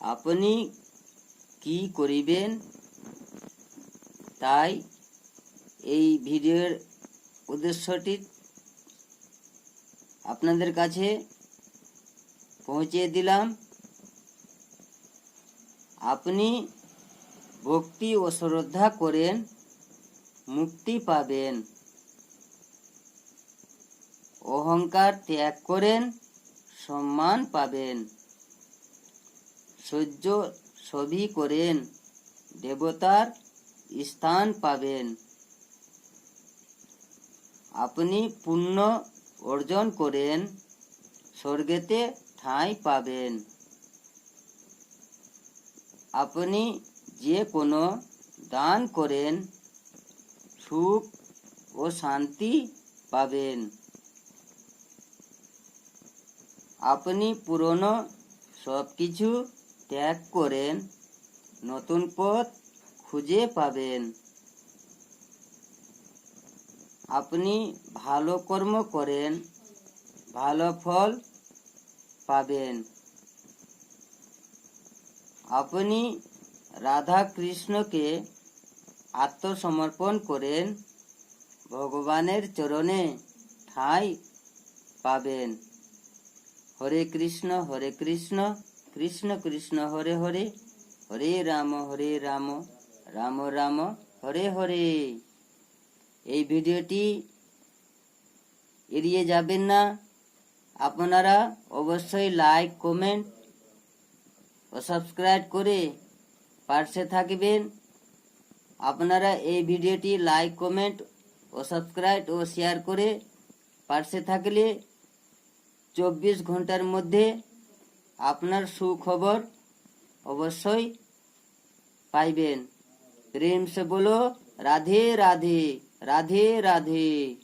আপনি কি করিবেন? তাই এই ভিডিওর উদ্দেশ্যটি আপনাদের কাছে পৌঁছে দিলাম। আপনি ভক্তি ও শ্রদ্ধা করেন, মুক্তি পাবেন। অহংকার ত্যাগ করেন, সম্মান পাবেন। সহ্য সবই করেন, দেবতার স্থান পাবেন। আপনি পুণ্য অর্জন করেন, স্বর্গেতে ঠাঁই পাবেন। আপনি যে কোনো দান করেন, সুখ ও শান্তি পাবেন। আপনি পুরনো সব কিছু ত্যাগ করেন, নতুন পথ খুঁজে পাবেন। আপনি ভালো কর্ম করেন, ভালো ফল পাবেন। আপনি রাধা কৃষ্ণকে আত্মসমর্পণ করেন, ভগবানের চরণে ঠাঁই পাবেন। হরে কৃষ্ণ হরে কৃষ্ণ। কৃষ্ণ কৃষ্ণ হরে হরে হরে রাম হরে রাম রাম রাম, হরে হরে। এই ভিডিওটি এড়িয়ে যাবেন না। আপনারা অবশ্যই লাইক কমেন্ট ও সাবস্ক্রাইব করে পাশে থাকবেন। আপনারা এই ভিডিওটি লাইক কমেন্ট ও সাবস্ক্রাইব ও শেয়ার করে পাশে থাকলে চব্বিশ ঘণ্টার মধ্যে আপনার সুখবর অবশ্যই পাইবেন। প্রেম সে বলো রাধে রাধে রাধে রাধে।